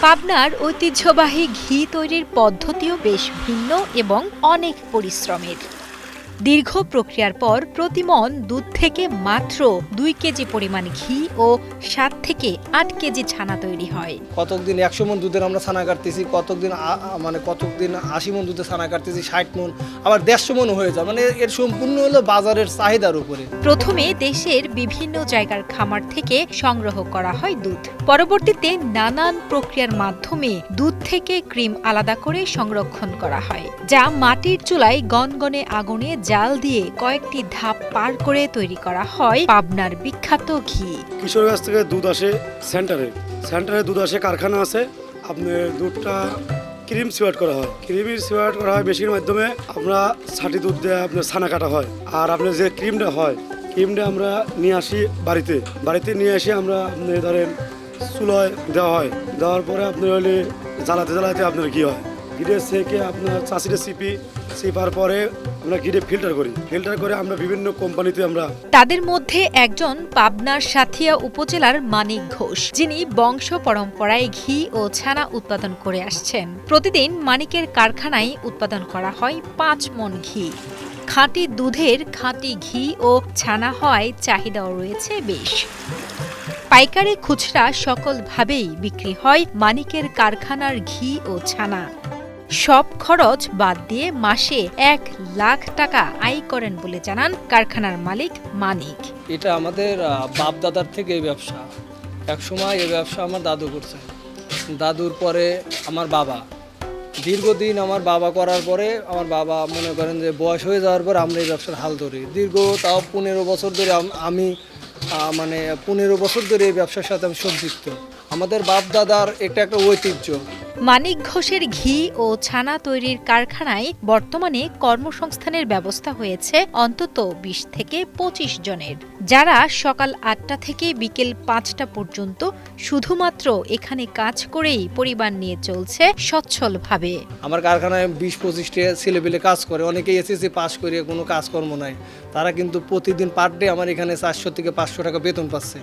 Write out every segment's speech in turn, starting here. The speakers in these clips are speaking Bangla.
পাবনার ঐতিহ্যবাহী ঘি তৈরির পদ্ধতিও বেশ ভিন্ন এবং অনেক পরিশ্রমের। দীর্ঘ প্রক্রিয়ার পর প্রতিমন দুধ থেকে মাত্র দুই কেজি পরিমাণ ঘি ও সাত থেকে আট কেজি ছানা তৈরি হয়। কতক দিন একশো মন দুধের আমরা ছানা কাটতেছি কতক দিন আ- আ- মানে কতক দিন আশি মন দুধের ছানা কাটতেছি ষাট মন আবার দেড়শো মন হয়ে যায়। মানে এর সম্পূর্ণ হলো বাজারের চাহিদার উপরে। প্রথমে দেশের বিভিন্ন জায়গার খামার থেকে সংগ্রহ করা হয় দুধ। পরবর্তীতে নানান প্রক্রিয়ার মাধ্যমে দুধ থেকে ক্রিম আলাদা করে সংরক্ষণ করা হয় যা মাটির চুলায় গনগনে আগুনে জাল দিয়ে কয়েকটি ধাপ পার করে তৈরি করা হয় পাবনার বিখ্যাত ঘি। কিশোর গাছ থেকে দুধ আসে সেন্টারে। সেন্টারে দুধ আসে কারখানা আছে। আপনার দুধটা ক্রিম সিওয়াট করা হয়। ক্রিমের সিওয়াট করা হয় মেশিনের মাধ্যমে আমরা ছাটি দুধ দিয়ে আপনার ছানা কাটা হয়। আর আপনার যে ক্রিমটা হয়, ক্রিমটা আমরা নিয়ে আসি বাড়িতে। বাড়িতে নিয়ে এসে আমরা আপনি ধরেন চুলোয় দেওয়া হয়। দেওয়ার পরে আপনার হলে জ্বালাতে জ্বালাতে আপনার ঘি হয়। ঘিরে সেকে আপনার চাষিটা সিপি, সিপার পরে আমরা ঘিরে ফিল্টার করি। ফিল্টার করে আমরা বিভিন্ন কোম্পানিতে আমরা তাদের মধ্যে একজন পাবনার সাথিয়া উপজেলার মানিক ঘোষ, যিনি বংশ পরম্পরায় ঘি ও ছানা উৎপাদন করে আসছেন। প্রতিদিন মানিকের কারখানায় উৎপাদন করা হয় পাঁচ মন ঘি। খাঁটি দুধের খাঁটি ঘি ও ছানা হওয়ায় চাহিদাও রয়েছে বেশ। পাইকারি খুচরা সকলভাবেই বিক্রি হয় মানিকের কারখানার ঘি ও ছানা। সব খরচ বাদ দিয়ে মাসে এক লাখ টাকা আয় করেন বলে জানান কারখানার মালিক মানিক। এটা আমাদের বাপ দাদার থেকে এই ব্যবসা। এক সময় এই ব্যবসা আমার দাদু করছে। দাদুর পরে আমার বাবা। দীর্ঘদিন আমার বাবা করার পরে আমার বাবা মনে করেন যে বয়স হয়ে যাওয়ার পর আমরা এই ব্যবসার হাল ধরি। দীর্ঘ তাও পনেরো বছর ধরে আমি মানে পনেরো বছর ধরে এই ব্যবসার সাথে আমি সম্পৃক্ত। আমাদের বাপ দাদার এটা একটা ঐতিহ্য। মানিক ঘোষের ঘি ও ছানা তৈরির কারখানায় বর্তমানে কর্মসংস্থানের ব্যবস্থা হয়েছে অন্তত বিশ থেকে পঁচিশ জনের। যারা সকাল আটটা থেকে বিকেল পাঁচটা পর্যন্ত শুধুমাত্র এখানে কাজ করেই পরিবার নিয়ে চলছে সচ্ছলভাবে। আমার কারখানায় বিশ পঁচিশটা ছেলেপেলে কাজ করে, অনেকেই এসএসসি পাশ করে কোনো কাজকর্ম নাই। তারা কিন্তু প্রতিদিন পার ডে আমার এখানে চারশো থেকে পাঁচশো টাকা বেতন পাচ্ছে।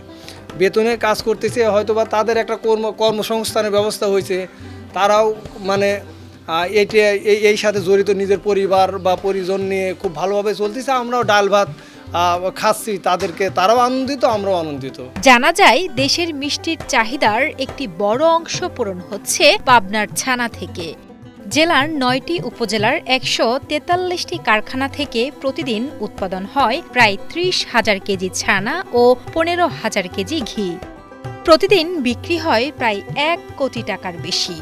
বেতনে কাজ করতেছে হয়তো বা তাদের একটা কর্ম, কর্মসংস্থানের ব্যবস্থা হয়েছে। তারাও মানে এই এই সাথে জড়িত নিজের পরিবার বা পরিজন নিয়ে খুব ভালোভাবে চলতেছে। আমরাও ডাল ভাত খাচ্ছি তাদেরকে। তারাও আনন্দিত, আমরাও আনন্দিত। জানা যায়, দেশের মিষ্টির চাহিদার একটি বড় অংশ পূরণ হচ্ছে পাবনার ছানা থেকে। জেলার নয়টি উপজেলার একশো তেতাল্লিশটি কারখানা থেকে প্রতিদিন উৎপাদন হয় প্রায় ত্রিশ হাজার কেজি ছানা ও পনেরো হাজার কেজি ঘি। প্রতিদিন বিক্রি হয় প্রায় এক কোটি টাকার বেশি।